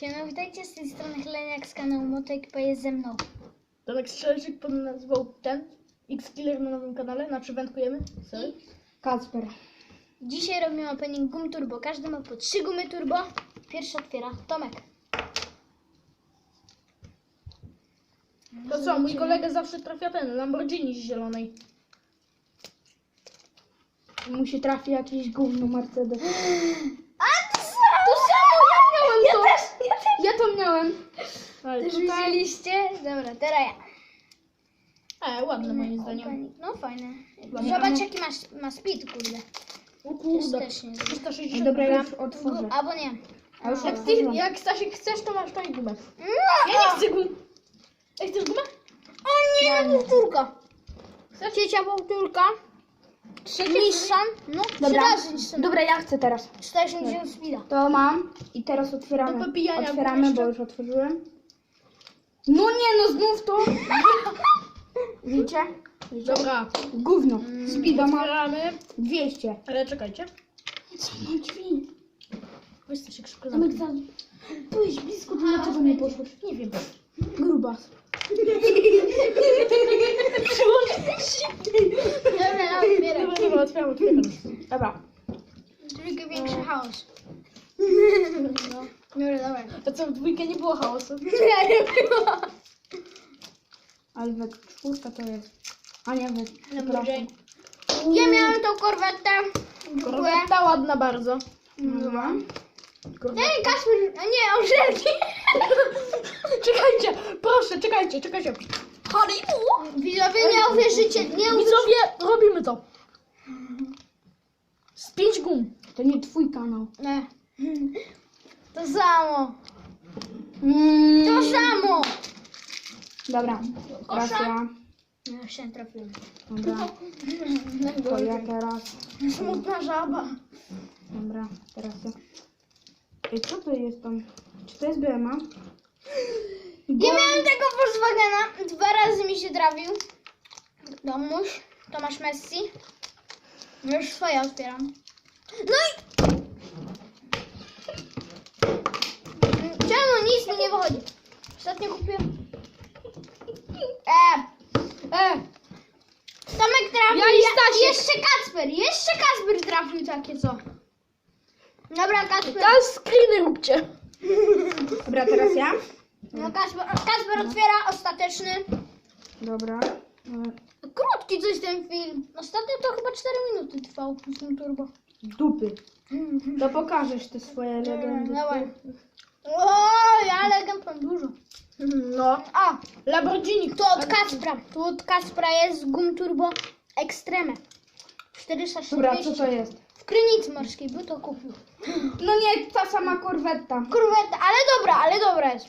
Siema, witajcie z tej strony Heleniak z kanału Motoekipa jest ze mną. Tomek Strzelczyk pod nazwał ten X-Killer na nowym kanale, znaczy wędkujemy. Sorry. Kacper. Dzisiaj robimy opening gum turbo. Każdy ma po trzy gumy turbo. Pierwszy otwiera Tomek. To co, mój kolega zawsze trafia ten Lamborghini z zielonej. Mu się trafi jakiś gówno Mercedes. A to To samo, ja miałem Ja to! też, ja też. Ja Ale Też tutaj... widzieliście? Dobra, teraz ja. E, ładne moim zdaniem. No fajne. Ładnie. Zobacz jaki masz, ma speed, kurde. O kurde. też nie 360 Dobra, już otworzę. Albo nie. A już Jak, ty, jak Stasiek chcesz, to masz tutaj gumę. No, Ja nie chcę gum. Ej, chcesz gumę? O nie, powtórka. Trzecia powtórka. Nissan. No, trzy Dobra. razy Nissan. Dobra, ja chcę teraz. 180 speeda. To mam i teraz otwieramy. Do popijania Otwieramy, jeszcze. bo już otworzyłem. No nie, no znów to. Widzicie? Widzicie? Dobra. Gówno. Speeda ma Otwieramy. 200. Ale czekajcie. Co ma drzwi? Weź Stasiek szybko Tomek, zamknij. za... byłeś blisko, to dlaczego nie poszłeś? Nie wiem. Grubas. Dobra, no, otwieraj. Dobra, dobra. Tylko większy chaos. No. Dobra, dobra. To co, w dwójkę nie było chaosu? Ja nie było. Ale we czwórka to jest. A nie, we przepraszam. Lamborghini. Ja miałem tą korwetę. Korwetta ładna bardzo. Dobra. Ej, Kasper, a nie, orzelki. Czekajcie, proszę, czekajcie, czekajcie. Widzowie, nie uwierzycie, nie uwierzycie. 5 To nie twój kanał. Nie. To samo. Mm. To samo. Dobra, teraz Osza? ja. No, Jeszcze trafiłem. Dobra, to ja teraz. Smutna żaba. Dobra, teraz ja. Ej, co to jest tam? Czy to jest BMA? Ja miałem tego Volkswagena. Dwa razy mi się trafił. Domuś. Tomasz Messi. Już swoje otwieram. No i... Czemu nic mi nie wychodzi? Ostatnio kupiłem... E, E, Tomek trafił. Ja i Stasiek. Jeszcze Kacper. Jeszcze Kacper trafił takie co. Dobra, Kacper. teraz screeny róbcie. Dobra, teraz ja? No Kacper, Kacper otwiera ostateczny. Dobra. Krótki coś ten film. Ostatnio to chyba 4 minuty trwał z tym turbo. Dupy. To pokażesz te swoje legendy. Dawaj. Oj, ale legend mam dużo. No. A, Lamborghini. to od Kacpra. Tu od Kacpra jest gum turbo Extreme. 440. Dobra, co to jest? W krynicy morskiej by to kupił. No nie, ta sama korwetta. Kurweta, ale dobra, ale dobra jest.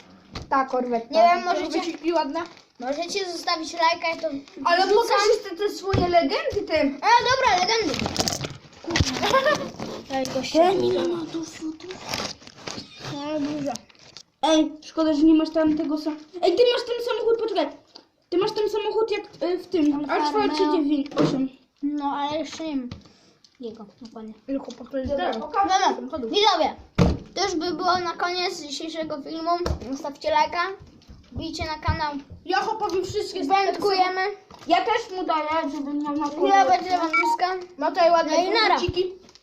Ta korwetta. Nie wiem, możecie, Wyciki ładne. możecie zostawić lajka i to Ale wrzucam. pokaż jeszcze te swoje legendy, te. A, dobra, legendy. Daj ma tu futów? No, dużo. Ej, szkoda, że nie masz tam tego sam. Ej, ty masz ten samochód, poczekaj. Ty masz ten samochód jak e, w tym. Alfa Alfa Romeo. 398. No, ale jeszcze nie wiem. Jego, dokładnie. Dobra, pokaż. Dobra, widzowie, to już by było na koniec dzisiejszego filmu. Zostawcie lajka, bijcie na kanał, Ja chłopowi wszystkie wędkujemy. Ja też mu daję, żeby miał na Chwila będzie wędruska. Ma tutaj ładne No i nara. buciki.